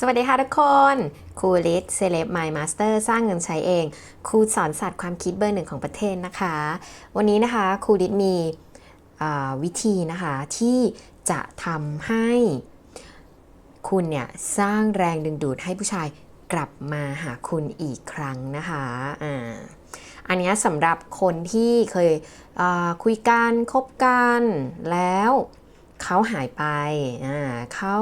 สวัสดีค่ะทุกคนครูลิศเซเลบไมล์มาสเตอร์สร้างเงินใช้เอง ครูสอนศาสตร์ความคิดเบอร์หนึ่งของประเทศนะคะ วันนี้นะคะครูลิศมีวิธีนะคะที่จะทำให้คุณเนี่ยสร้างแรงดึงดูดให้ผู้ชายกลับมาหาคุณอีกครั้งนะคะอ่าอันนี้สำหรับคนที่เคยคุยกันคบกันแล้ว เขาหายไปอ่าเขา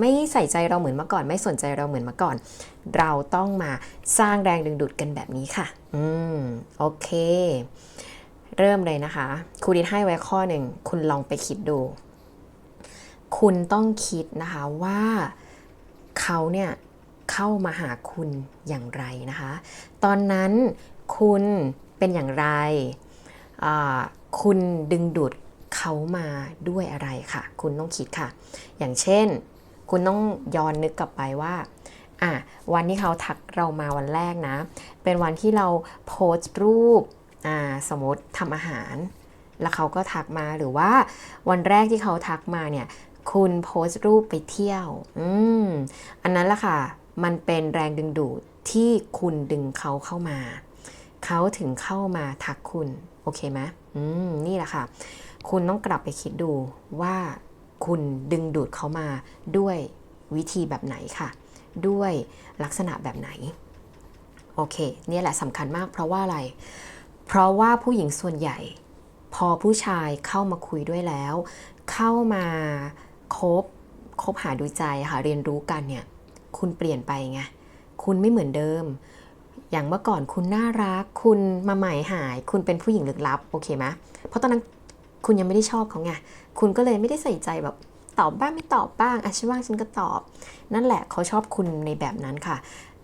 ไม่ใส่ใจเราเหมือนเมื่อก่อน ไม่สนใจเราเหมือนเมื่อก่อน เราต้องมาสร้างแรงดึงดูดกันแบบนี้ค่ะ อืม โอเค เริ่มเลยนะคะ ครูดิดให้ไว้ข้อหนึ่ง คุณลองไปคิดดู คุณต้องคิดนะคะว่าเขาเนี่ยเข้ามาหาคุณอย่างไรนะคะ ตอนนั้นคุณเป็นอย่างไร คุณดึงดูด เขามาด้วยอะไรค่ะ คุณต้องคิดค่ะ อย่างเช่น คุณต้องย้อนนึกกลับไปว่าอะวันที่เขาทักเรามาวันแรกนะ เป็นวันที่เราโพสต์รูปอ่าสมมติทำอาหาร แล้วเขาก็ทักมาหรือว่าวันแรกที่เขาทักมาเนี่ย คุณโพสต์รูปไปเที่ยว อืมอันนั้นแหละค่ะ มันเป็นแรงดึงดูดที่คุณดึงเขาเข้ามา เขาถึงเข้ามาทักคุณ อเคไหมอืมนี่แหละค่ะ คุณต้องกลับไปคิดดูว่าคุณดึงดูดเขามาด้วยวิธีแบบไหนค่ะ ด้วยลักษณะแบบไหน โอเค เนี่ยแหละสำคัญมากเพราะว่าอะไร เพราะว่าผู้หญิงส่วนใหญ่ พอผู้ชายเข้ามาคุยด้วยแล้ว เข้ามาคบคบหาดูใจค่ะเรียนรู้กันเนี่ย คุณเปลี่ยนไปไงคุณไม่เหมือนเดิม อย่างเมื่อก่อนคุณน่ารัก คุณมาใหม่หาย คุณเป็นผู้หญิงลึกลับโอเคไหมเพราะตอนนั้นคุณยังไม่ได้ชอบเขาไงคุณก็เลยไม่ได้ใส่ใจแบบตอบบ้างไม่ตอบบ้างอะฉันว่างฉันก็ตอบ นั่นแหละเขาชอบคุณในแบบนั้นค่ะ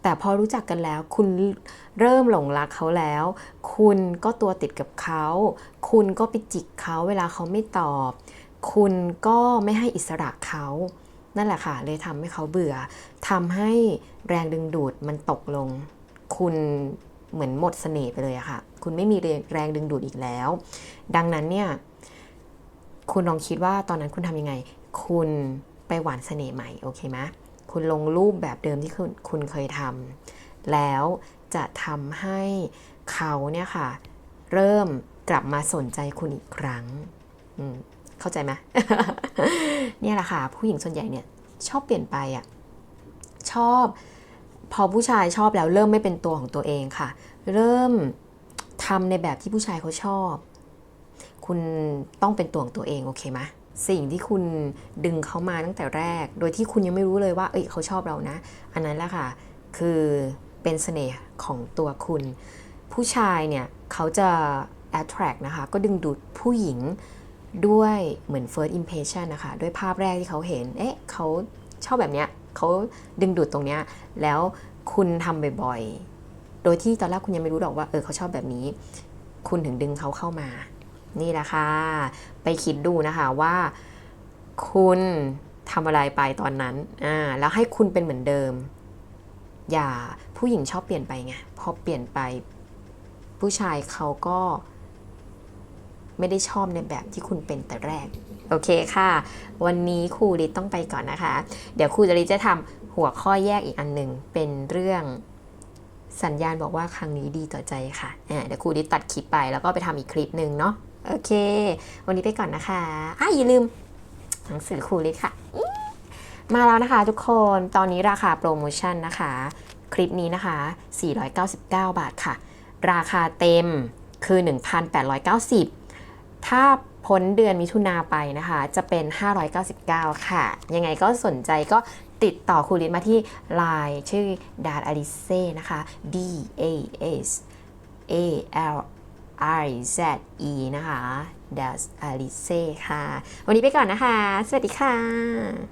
แต่พอรู้จักกันแล้วคุณเริ่มหลงรักเขาแล้ว คุณก็ตัวติดกับเขา คุณก็ไปจิกเขาเวลาเขาไม่ตอบ คุณก็ไม่ให้อิสระเขานั่นแหละค่ะ เลยทำให้เขาเบื่อทำให้แรงดึงดูดมันตกลง คุณเหมือนหมดเสน่ห์ไปเลยอะค่ะ คุณไม่มีแรงดึงดูดอีกแล้ว ดังนั้นเนี่ยคุณลองคิดว่าตอนนั้นคุณทำยังไง คุณไปหวานเสน่ห์ใหม่โอเคไหมคุณลงรูปแบบเดิมที่คุณคุณเคยทำแล้วจะทำให้เขาเนี่ยค่ะ เริ่มกลับมาสนใจคุณอีกครั้งเข้าใจไหมเนี่ยแหละค่ะ ผู้หญิงส่วนใหญ่เนี่ย ชอบเปลี่ยนไปอะ ชอบ พอผู้ชายชอบแล้วเริ่มไม่เป็นตัวของตัวเองค่ะ เริ่มทำในแบบที่ผู้ชายเขาชอบ คุณต้องเป็นตัวของตัวเองโอเคไหมสิ่งที่คุณดึงเขามาตั้งแต่แรก โดยที่คุณยังไม่รู้เลยว่า เอ้ยเขาชอบเรานะ อันนั้นแหละค่ะ คือเป็นเสน่ห์ของตัวคุณ ผู้ชายเนี่ยเขาจะ attract นะคะ ก็ดึงดูดผู้หญิงด้วยเหมือน first impression นะคะ ด้วยภาพแรกที่เขาเห็น เอ๊ะเขา ชอบแบบเนี้ยเขาดึงดูดตรงเนี้ยแล้วคุณทำบ่อยๆ โดยที่ตอนแรกคุณยังไม่รู้หรอกว่าเออเขาชอบแบบนี้ คุณถึงดึงเขาเข้ามา นี่แหละค่ะ ไปคิดดูนะคะว่า คุณทำอะไรไปตอนนั้นอ่าแล้วให้คุณเป็นเหมือนเดิม อย่าผู้หญิงชอบเปลี่ยนไปไงพอเปลี่ยนไป ผู้ชายเขาก็ ไม่ได้ชอบในแบบที่คุณเป็นแต่แรก โอเคค่ะ วันนี้ครูลิต้องไปก่อนนะคะ เดี๋ยวครูจริจะทำหัวข้อแยกอีกอันหนึ่งเป็นเรื่องสัญญาณบอกว่าครั้งนี้ดีต่อใจค่ะเดี๋ยวครูดิตัดคลิปไปแล้วก็ไปทำอีกคลิปหนึ่งเนาะโอเค วันนี้ไปก่อนนะคะอะอย่าลืมหนังสือครูลิศค่ะ มาแล้วนะคะทุกคนตอนนี้ราคาโปรโมชั่นนะคะ คลิปนี้นะคะ 499 บาทค่ะ ราคาเต็มคือ 1,890 ถ้าพ้นเดือนมิถุนาไปนะคะ จะเป็น 599 ค่ะ ยังไงก็สนใจก็ติดต่อครูลิศมาที่ Line ชื่อดาอลิเซ่นะคะ D A S A L I Z E นะคะดาอลิเซค่ะ วันนี้ไปก่อนนะคะ สวัสดีค่ะ